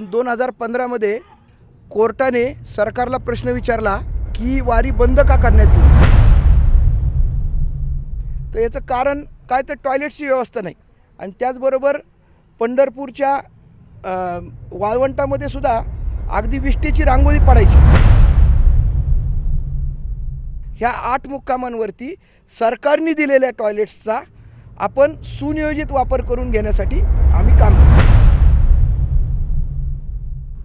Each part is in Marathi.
पण दोन हजार पंधरामध्ये कोर्टाने सरकारला प्रश्न विचारला की वारी बंद का करण्यात येईल? तर याचं कारण काय? तर टॉयलेटची व्यवस्था नाही. आणि त्याचबरोबर पंढरपूरच्या वाळवंटामध्ये सुद्धा अगदी विष्टेची रांगोळी पडायची. ह्या आठ मुक्कामांवरती सरकारने दिलेल्या टॉयलेट्सचा आपण सुनियोजित वापर करून घेण्यासाठी आम्ही काम करतो.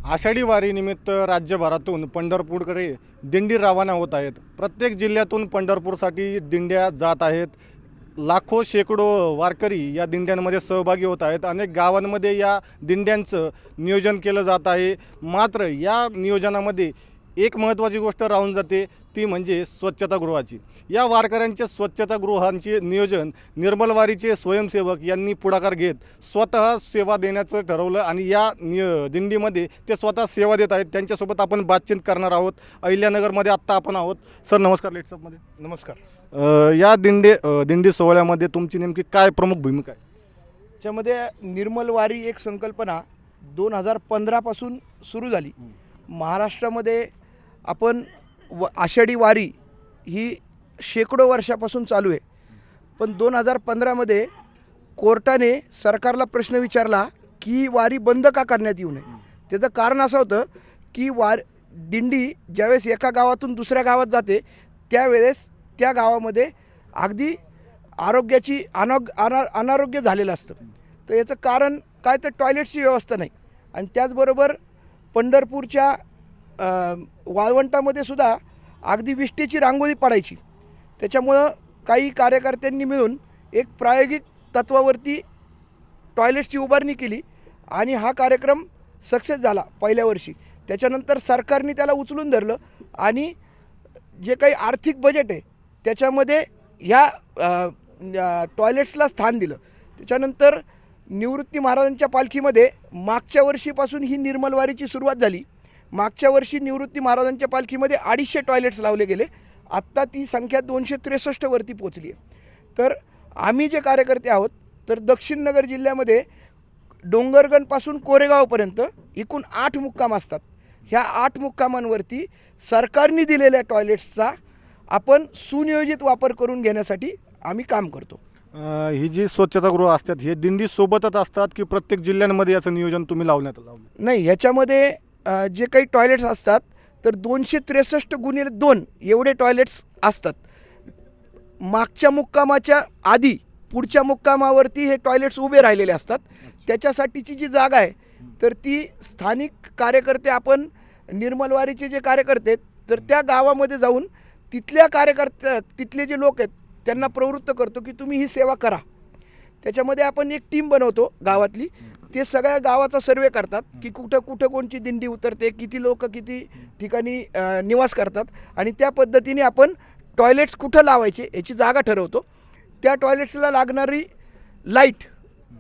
आषाढी वारीनिमित्त राज्यभरातून पंढरपूरकडे दिंडी रवाना होत आहेत. प्रत्येक जिल्ह्यातून पंढरपूरसाठी दिंड्या जात आहेत. लाखो शेकडो वारकरी या दिंड्यांमध्ये सहभागी होत आहेत. अनेक गावांमध्ये या दिंड्यांचं नियोजन केलं जात आहे. मात्र या नियोजनामध्ये एक महत्त्वाची गोष्ट राहून जाते ती म्हणजे स्वच्छतागृहाची या वारकऱ्यांच्या स्वच्छतागृहांचे नियोजन निर्मलवारीचे स्वयंसेवक यांनी पुढाकार घेत स्वतः सेवा देण्याचं ठरवलं आणि या निय दिंडीमध्ये ते स्वतः सेवा देत आहेत. त्यांच्यासोबत आपण बातचीत करणार आहोत. अहिल्यानगरमध्ये आत्ता आपण आहोत. सर नमस्कार लेट्सअपमध्ये नमस्कार. या दिंडे दिंडी सोहळ्यामध्ये तुमची नेमकी काय प्रमुख भूमिका आहे? त्याच्यामध्ये निर्मल वारी एक संकल्पना दोन हजार पंधरापासून सुरू झाली. महाराष्ट्रामध्ये आपण व आषाढी वारी ही शेकडो वर्षापासून चालू आहे. पण दोन हजार पंधरामध्ये कोर्टाने सरकारला प्रश्न विचारला की वारी बंद का करण्यात येऊ नये. त्याचं कारण असं होतं की वार दिंडी ज्यावेळेस एका गावातून दुसऱ्या गावात जाते त्यावेळेस त्या गावामध्ये अगदी आरोग्याची अनाग अना अनारोग्य झालेलं असतं. तर याचं कारण काय? तर टॉयलेटची व्यवस्था नाही. आणि त्याचबरोबर पंढरपूरच्या वाळवंटामध्ये सुद्धा अगदी विष्टेची रांगोळी पडायची. त्याच्यामुळं काही कार्यकर्त्यांनी मिळून एक प्रायोगिक तत्वावरती टॉयलेट्सची उभारणी केली आणि हा कार्यक्रम सक्सेस झाला पहिल्या वर्षी. त्याच्यानंतर सरकारने त्याला उचलून धरलं आणि जे काही आर्थिक बजेट आहे त्याच्यामध्ये ह्या टॉयलेट्सला स्थान दिलं. त्याच्यानंतर निवृत्ती महाराजांच्या पालखीमध्ये मागच्या वर्षीपासून ही निर्मलवारीची सुरुवात झाली. मागच्या वर्षी निवृत्ती महाराजांच्या पालखीमध्ये अडीचशे टॉयलेट्स लावले गेले. आत्ता ती संख्या दोनशे त्रेसष्टवरती पोचली आहे. तर आम्ही जे कार्यकर्ते आहोत तर दक्षिण नगर जिल्ह्यामध्ये डोंगरगणपासून कोरेगावपर्यंत एकूण आठ मुक्काम असतात. ह्या आठ मुक्कामांवरती सरकारने दिलेल्या टॉयलेट्सचा आपण सुनियोजित वापर करून घेण्यासाठी आम्ही काम करतो. ही जी स्वच्छतागृह असतात हे दिंडी सोबतच असतात की प्रत्येक जिल्ह्यांमध्ये याचं नियोजन तुम्ही लावण्यात लावलं? नाही ह्याच्यामध्ये जे काही टॉयलेट्स असतात तर दोनशे त्रेसष्ट गुणिले दोन एवढे टॉयलेट्स असतात. मागच्या मुक्कामाच्या आधी पुढच्या मुक्कामावरती हे टॉयलेट्स उभे राहिलेले असतात. त्याच्यासाठीची जी जागा आहे तर ती स्थानिक कार्यकर्ते आपण निर्मलवारीचे जे कार्यकर्ते तर त्या गावामध्ये जाऊन तिथल्या कार्यकर्त्या तिथले जे लोक आहेत त्यांना प्रवृत्त करतो की तुम्ही ही सेवा करा. त्याच्यामध्ये आपण एक टीम बनवतो गावातली. ते सगळ्या गावाचा सर्वे करतात की कुठं कुठं कोणची दिंडी उतरते किती लोक किती ठिकाणी निवास करतात आणि त्या पद्धतीने आपण टॉयलेट्स कुठं लावायचे याची जागा ठरवतो. त्या टॉयलेट्सला लागणारी लाइट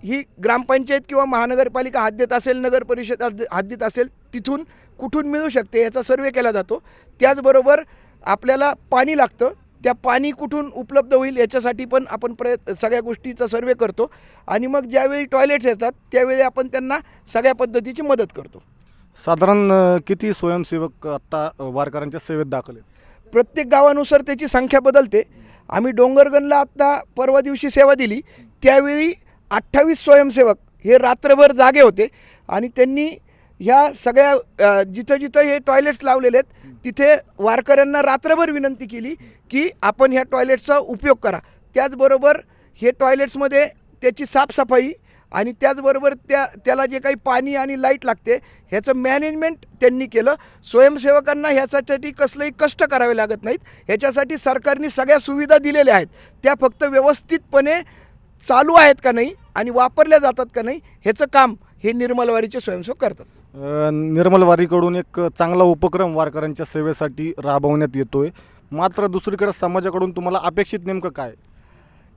ही ग्रामपंचायत किंवा महानगरपालिका हद्दीत असेल नगर परिषद हद्द- हद्दीत असेल तिथून कुठून मिळू शकते याचा सर्वे केला जातो. त्याचबरोबर आपल्याला पाणी लागतं. त्या पाणी कुठून उपलब्ध होईल याच्यासाठी पण आपण प्रयत्न सगळ्या गोष्टीचा सर्वे करतो. आणि मग ज्यावेळी टॉयलेट्स येतात त्यावेळी आपण त्यांना सगळ्या पद्धतीची मदत करतो. साधारण किती स्वयंसेवक आत्ता वारकऱ्यांच्या सेवेत दाखल आहेत? प्रत्येक गावानुसार त्याची संख्या बदलते. आम्ही डोंगरगणला आत्ता परवा दिवशी सेवा दिली. त्यावेळी अठ्ठावीस स्वयंसेवक हे रात्रभर जागे होते. आणि त्यांनी ह्या सगळ्या जिथं जिथं हे टॉयलेट्स लावलेले आहेत तिथे वारकऱ्यांना रात्रभर विनंती केली की आपण ह्या टॉयलेट्सचा उपयोग करा. त्याचबरोबर हे टॉयलेट्समध्ये त्याची साफसफाई आणि त्याचबरोबर त्या त्याला जे काही पाणी आणि लाइट लागते ह्याचं मॅनेजमेंट त्यांनी केलं. स्वयंसेवकांना ह्यासाठी कसलंही कष्ट करावे लागत नाहीत. ह्याच्यासाठी सरकारने सगळ्या सुविधा दिलेल्या आहेत. त्या फक्त व्यवस्थितपणे चालू आहेत का नाही आणि वापरल्या जातात का नाही ह्याचं काम हे निर्मलवारीचे स्वयंसेवक करतात. निर्मल वारीकडून एक चांगला उपक्रम वारकऱ्यांच्या सेवेसाठी राबवण्यात येतो आहे मात्र दुसरीकडे समाजाकडून तुम्हाला अपेक्षित नेमकं काय?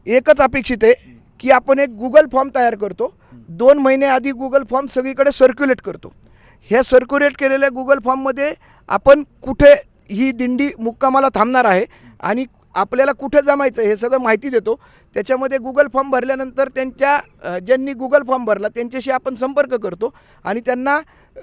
एकच अपेक्षित आहे की आपण एक गुगल फॉर्म तयार करतो. दोन महिने आधी गुगल फॉर्म सगळीकडे सर्क्युलेट करतो. ह्या सर्क्युलेट केलेल्या गुगल फॉर्ममध्ये आपण कुठे ही दिंडी मुक्कामाला थांबणार आहे आणि आपल्याला कुठं जमायचं हे सगळं माहिती देतो. त्याच्यामध्ये गुगल फॉर्म भरल्यानंतर त्यांच्या ज्यांनी गुगल फॉर्म भरला त्यांच्याशी आपण संपर्क करतो. आणि त्यांना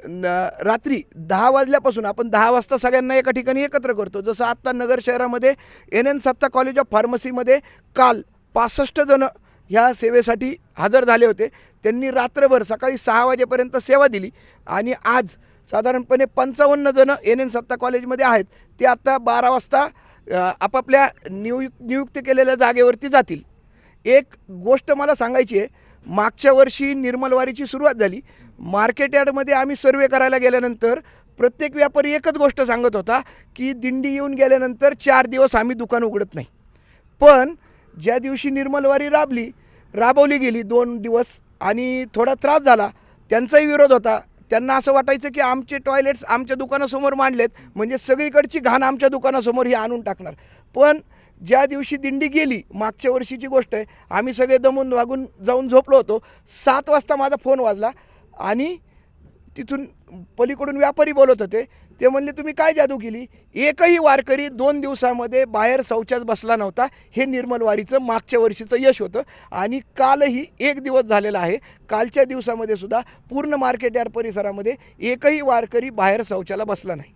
न, रात्री दहा वाजल्यापासून आपण दहा वाजता सगळ्यांना एका ठिकाणी एकत्र करतो. जसं आत्ता नगर शहरामध्ये N N Satta college of फार्मसीमध्ये काल पासष्ट जणं ह्या सेवेसाठी हजर झाले होते. त्यांनी रात्रभर सकाळी सहा वाजेपर्यंत सेवा दिली. आणि आज साधारणपणे पंचावन्न जणं एन एन सत्ता कॉलेजमध्ये आहेत. ते आत्ता बारा वाजता आपापल्या नियुक्त नियुक्त केलेल्या जागेवरती जातील. एक गोष्ट मला सांगायची आहे मागच्या वर्षी निर्मलवारीची सुरुवात झाली. मार्केट यार्डमध्ये आम्ही सर्वे करायला गेल्यानंतर प्रत्येक व्यापारी एकच गोष्ट सांगत होता की दिंडी येऊन गेल्यानंतर चार दिवस आम्ही दुकान उघडत नाही. पण ज्या दिवशी निर्मलवारी राबली राबवली गेली दोन दिवस आणि थोडा त्रास झाला त्यांचाही विरोध होता. त्यांना असं वाटायचं की आमचे टॉयलेट्स आमच्या दुकानासमोर मांडलेत म्हणजे सगळीकडची घाण आमच्या दुकानासमोर ही आणून टाकणार. पण ज्या दिवशी दिंडी गेली मागच्या वर्षीची गोष्ट आहे आम्ही सगळे दमून वागून जाऊन झोपलो होतो. सात वाजता माझा फोन वाजला आणि तिथून पलीकडून व्यापारी बोलत होते. ते म्हणले तुम्ही काय जादू केली? एकही वारकरी दोन दिवसामध्ये बाहेर शौचात बसला नव्हता. हे निर्मल वारीचं मागच्या वर्षीचं यश होतं. आणि कालही एक दिवस झालेला आहे. कालच्या दिवसामध्ये सुद्धा पूर्ण मार्केट यार्ड परिसरामध्ये एकही वारकरी बाहेर शौचाला बसला नाही.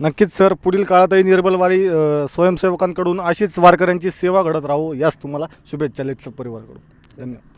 नक्कीच सर. पुढील काळातही निर्मल वारी अ, स्वयंसेवकांकडून अशीच वारकऱ्यांची सेवा घडत राहू यास तुम्हाला शुभेच्छा लेट्स परिवारकडून. धन्यवाद.